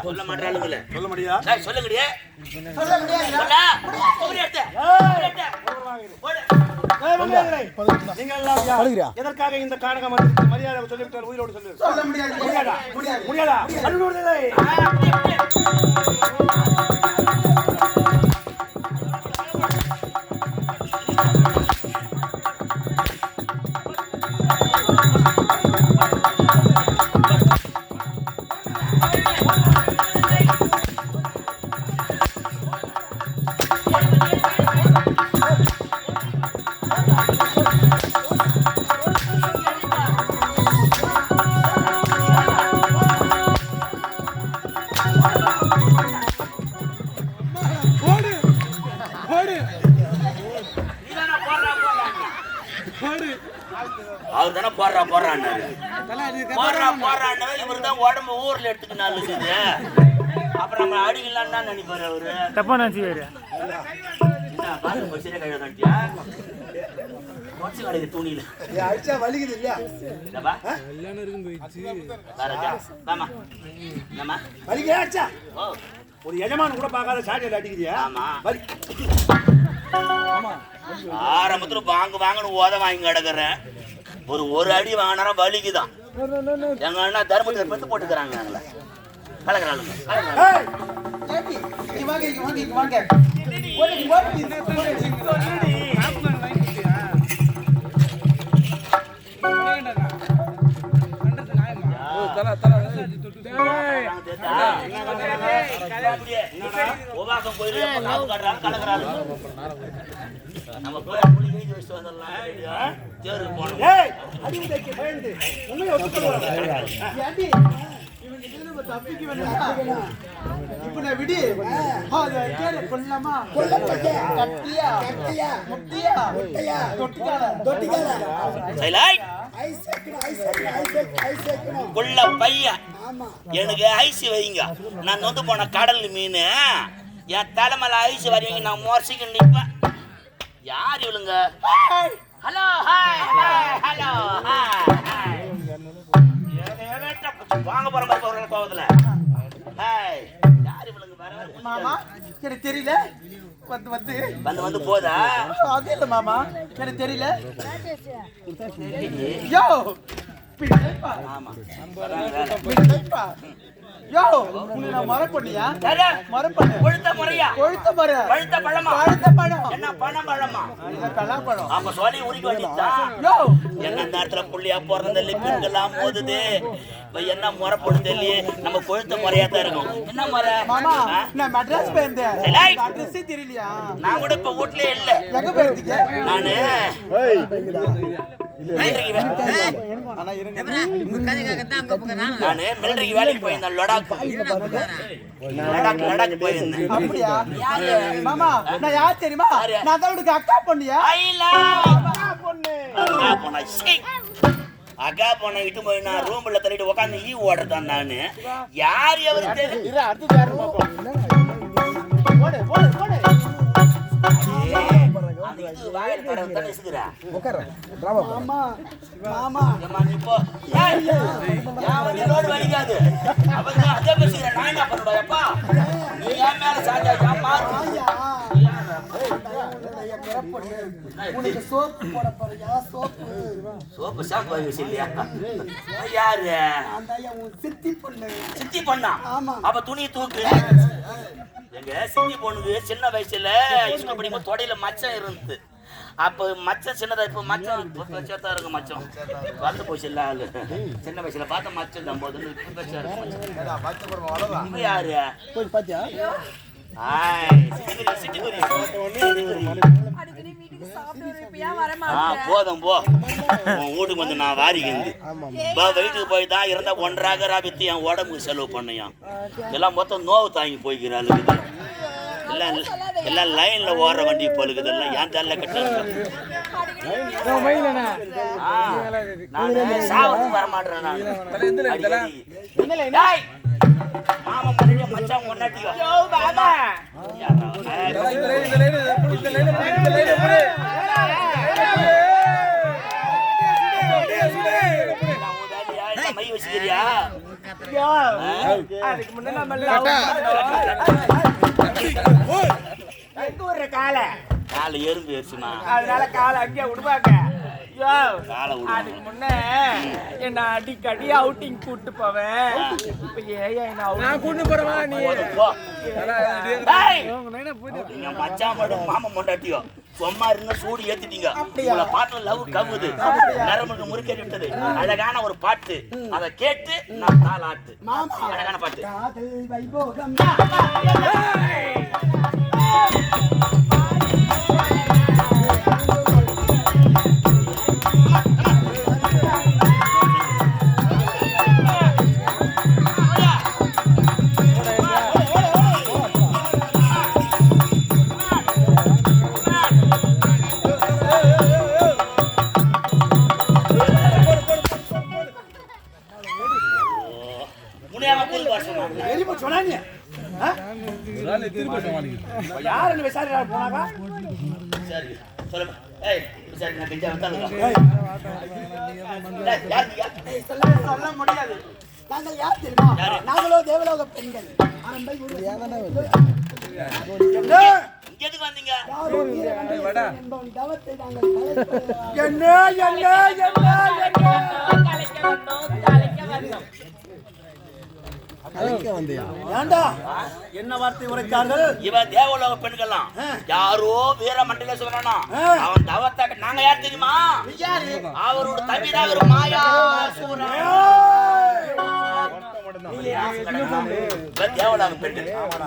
சொல்ல மாட்டாளுங்களே சொல்ல முடியாது டேய், சொல்ல எடுத்து. எடுத்து. யார்? எதற்காக இந்த காடகம்? மரியாதை சொல்லிவிட்டால் உயிரோடு சொல்லு. சொல்ல முடியாது. முடியாதா? முடியாது. போடுறா போடுறான்னாரு போடுறா போடுறான்னு இவரு தான் உடம்பு ஊர்ல எடுத்துக்க நல்லது அப்புறம் நம்ம அடிக்கலான்னு தான் நினைப்பாரு அவரு. தப்பா துணியில. அடிச்சா வலிக்குது இல்லையா? வலிக்கிறாச்சா ஓ, ஒரு எஜமான் கூட பார்க்காத சாட்டியில். வலி. ஆரம்பத்துல வாங்க வாங்கன்னு ஓத வாங்கி கிடக்குறேன். ஒரு ஒரு அடி வாங்கினா வலிக்குதான் எங்க அண்ணா தர்மத்தை பெத்து போட்டுக்கிறாங்க எங்களை கலக்கிறாளுங்க உபாசம் நம்ம போய் வந்துடலாம். பயந்து. உண்மையை ஒத்துக்கொள்வாங்க. நம்ம தப்பிக்க வேண்டாம். இப்ப நான் விடு. கொல்லமா? கட்டியா? கட்டியா? முட்டியா? முட்டியா? தொட்டிக்கால தொட்டிக்கால சைலாய், குள்ள பையன் எனக்கு ஐஸ் வைங்க. நான் வந்து போன கடல் மீன். என் தலைமையில ஐஸ் வரீங்க நான் மோர்சிக்கு நிற்பேன் யார் இவளுங்க? ஹலோ ஹாய் ஹலோ ஹாய் வாங்க போற மாதிரி போற கோவத்துல. ஹாய் யார் இவளுங்க? மாமா எனக்கு தெரியல. வந்து வந்து. வந்து வந்து போதா? அது இல்ல மாமா. எனக்கு தெரியல. யோ! யோ உன்னை நான் கொழுத்த முறையா கொழுத்த முறை பழுத்த பழமா பழுத்த பழம் என்ன பணம் பழமா இது அப்ப யோ என்ன நேரத்துல புள்ளியா பிறந்ததில்ல பெண்கள்லாம் மோதுது என்ன முறை போடுது இல்லையே நம்ம கொழுத்த முறையா தான் இருக்கும் என்ன முறை மாமா நான் மெட்ராஸ் போயிருந்தேன் அட்ரஸே தெரியலையா நான் கூட இப்ப வீட்லயே இல்ல எங்க போயிருந்தீங்க நானு நானு மிலிட்டரிக்கு வேலைக்கு போயிருந்தேன் லடாக் லடாக் லடாக் போயிருந்தேன். அப்படியா? மாமா நான் யார் தெரியுமா? யாரு? நான் தான் உனக்கு அக்கா பொண்ணியா? அக்கா பொண்ணு. அக்கா பொண்ணா சீ. அக்கா பொண்ணை விட்டு போய் நான் ரூம்ல தள்ளிட்டு உட்காந்து ஈ ஓடுறதான் நானு. யார் எவரு தெரியும் வலிக்காது. நான் என்ன பண்ணுவேன்? நீ என் மேல சாஞ்சா, மாறு. உனக்கு சோப்பு போட போறியா? சோப்பு. சோப்பு ஷாம்பு வாங்கி வச்சிருக்கியா? யாரு? அந்த ஐயா உன் சித்தி பொண்ணு. சித்தி பொண்ணா? ஆமா. அப்ப துணி தூக்கு. எங்க சித்தி பொண்ணுக்கு சின்ன வயசுல ஸ்கூல் படிக்கும்போது தொடையில மச்சம் இருந்தது. அப்ப மச்சம் சின்னதா இப்ப மச்சம் பெருசா இருக்கு மச்சம். வளர்ந்து போச்சு இல்ல ஆளு. சின்ன வயசுல பார்த்த மச்சம் தான் போது பெருசா இருக்கு யாரு? போய் பாத்தியா? ஆய், சிட்டுக்குருவி. ஆ, போதும் போ. உன் வீட்டுக்கு வந்து நான் வாரிக்கிந்து பா வீட்டுக்கு போய் தான் இருந்தா ஒன்றாக ராபித்து என் உடம்புக்கு செலவு பண்ணியான் எல்லாம் மொத்தம் நோவு தாங்கி போய்க்கிறாள் எல்லாம் எல்லாம் லைன்ல ஓடுற வண்டி போலுக்குது எல்லாம் ஏன் தள்ள கட்ட நான் சாவுக்கு வர மாட்டேன் மை வச்சுக்கிறியா? அதுக்கு முன்ன நம்ம love பண்ணோம். எங்க ஒரு காலை காலை எறும்பு ஏறிச்சுமா அதனால காலை அங்கேயே காலை விடுவாங்க. அதுக்கு முன்ன என்ன அடிக்கடி அவுட்டிங் கூட்டு போவேன். இப்ப ஏன் நான் கூட்டு போறவா நீ. மச்சான் மட்டும் மாமா மொண்டாட்டியோ சும்மா இருங்க சூடு ஏத்திட்டீங்க. உங்களை பாட்டுல லவ் கவுது. நரம்புக்கு முறுக்கேறி விட்டது அழகான ஒரு பாட்டு. அதை கேட்டு நான் தாளாட்டு. அழகான பாட்டு. சரி ஏய் சரி நான் கெஞ்சா வந்தாலுங்க யார் சொல்ல முடியாது நாங்கள் யார் தெரியுமா நாங்களோ தேவலோக பெண்கள் என்ன? என்ன என்ன என்ன என்ன என்ன வார்த்தை உரைத்தார்கள்? இவன் தேவலோக பெண்கள்லாம். யாரோ வீர மண்டல சொல்லணும் ஆ. அவன் தவத்தை நாங்க யார் தெரியுமா? அவரோட தம்பிதான் ஒரு மாயா. சூரன் தேவலாக பெண்ணு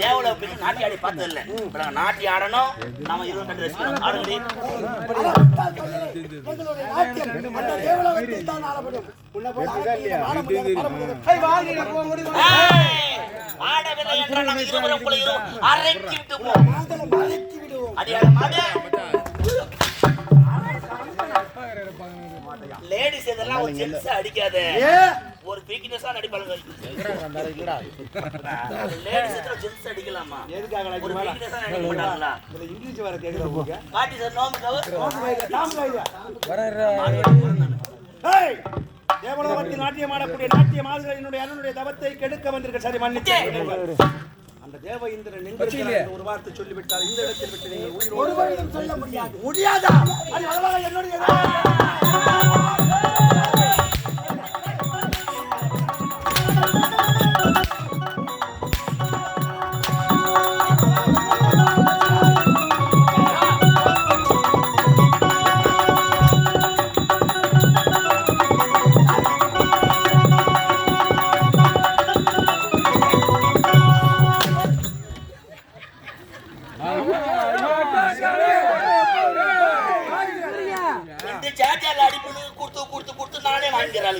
தேவலாக பெண்ணு நாட்டி ஆடி பார்த்தது இல்ல இப்ப நாங்க நாட்டி ஆடணும். நம்ம இருபது ரெண்டு ரசிக்கணும் ஆடுங்கடி எங்களுடைய நாட்டியம் அந்த தேவலோகத்தில் தான் ஆளப்படும் உன்னை லேடிஸ் இதெல்லாம் ஒரு ஜென்ஸ் அடிக்காத. ஏ! ஒரு வீக்னஸா நடிப்பாளுங்க லேடிஸ் எத்தனை ஜென்ஸ் அடிக்கலாமா? எதுக்காக ஒரு வீக்னஸா நடிக்க மாட்டாங்களா? இதுல இங்கிலீஷ் வர கேக்குதா உங்களுக்கு? காட்டி சார் நோம்பு கவர். தாம ஏய்! தேவலோகத்தில் நாட்டியம் ஆடக்கூடிய நாட்டிய மாதிரி என்னுடைய அண்ணனுடைய தவத்தை கெடுக்க வந்திருக்க சரி மன்னிச்சு. அந்த தேவ இந்திரன் ஒரு வார்த்தை சொல்லிவிட்டால் இந்த இடத்தில் விட்டு நீங்கள் உயிரோடு சொல்ல முடியாது. முடியாதா?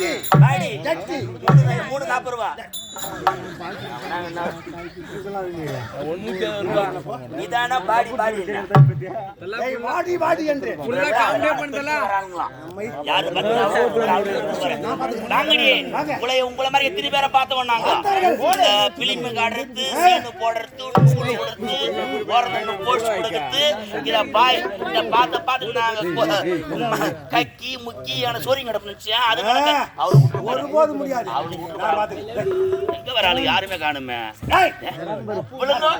ஜட்டி ஜட்டி மூணு நாற்பது ரூபா. இதானா பாடி பாடி. பாடி பாடி என்று. உங்களை மாதிரி எத்தனை பேரை பார்த்தோம் நாங்க? பிலிம் காடுறது போடுறது போடுறது உள்ள கொடுத்து இத பாய் இந்த பார்த்த பார்த்து நாங்க கொ- கக்கி முக்கியான சோரி கிடப்புச்சு அது நடக்க அவரு. ஒருபோதும் முடியாது. அவரு. எங்க வராளு? யாருமே காணுமே? இதோ?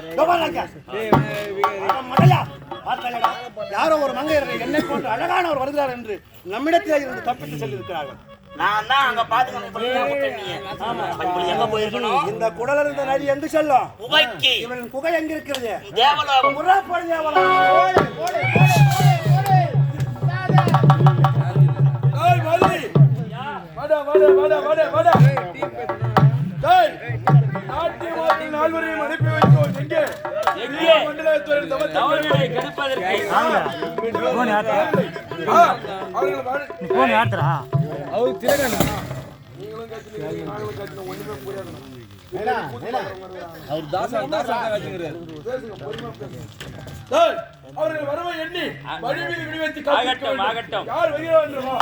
யாரோ ஒரு மங்கையர்கள் என்னை போன்ற அழகானவர் வருகிறார் என்று நம்மிடத்திலே இருந்து தப்பித்து செல்லிருக்கிறார்கள். நான் தான் அங்க பாத்துக்கணும். எங்க போயிருக்கணும்? இந்த குடல இருந்த நதி எங்கு செல்லும்? புகைக்கு இவன் குகை எங்க இருக்கிறது? தேவலோகம். முறாப்போடு தேவலாம். ஏய் மதி. வாடா வாடா வாடா எங்கே எங்கே மண்டலத்துறை தவத்தை கெடுப்பதற்கு ஆ, அவர்கள் வரவை எண்ணி மீது விடுவித்து ஆகட்டும். ஆகட்டும். யார் வருகிறார்களோ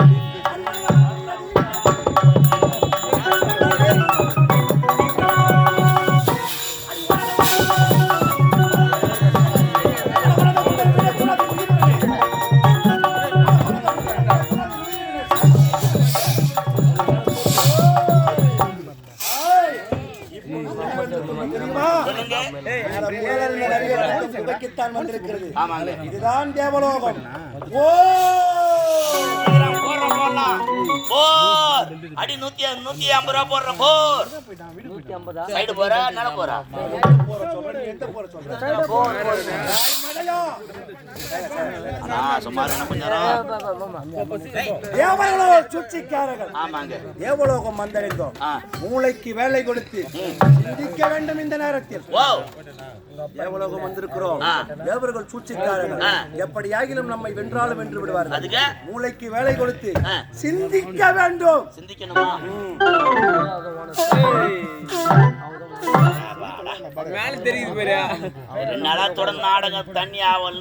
வந்திருக்கிறது. இதுதான் தேவலோகம். ஓ சீக்கிரம் போடுறோம், போடலாம். போர். அடி நூத்தி நூத்தி ஐம்பது ரூபா சைடு போற போறா? ஆமாங்க. மூளைக்கு வேலை கொடுத்து சிந்திக்க வேண்டும் இந்த நேரத்தில். தேவலோகம் வந்திருக்கிறோம். தேவர்கள் சூழ்ச்சிக்காரர்கள். எப்படியாகிலும் நம்மை வென்றாலும் வென்று விடுவார்கள். மூளைக்கு வேலை கொடுத்து. சிந்திக்க வேண்டும். சிந்திக்கணுமா? மேல தெரியுது பாரு ரெண்டு நாளா தொடர்ந்து நாடகம் தண்ணி ஆவல்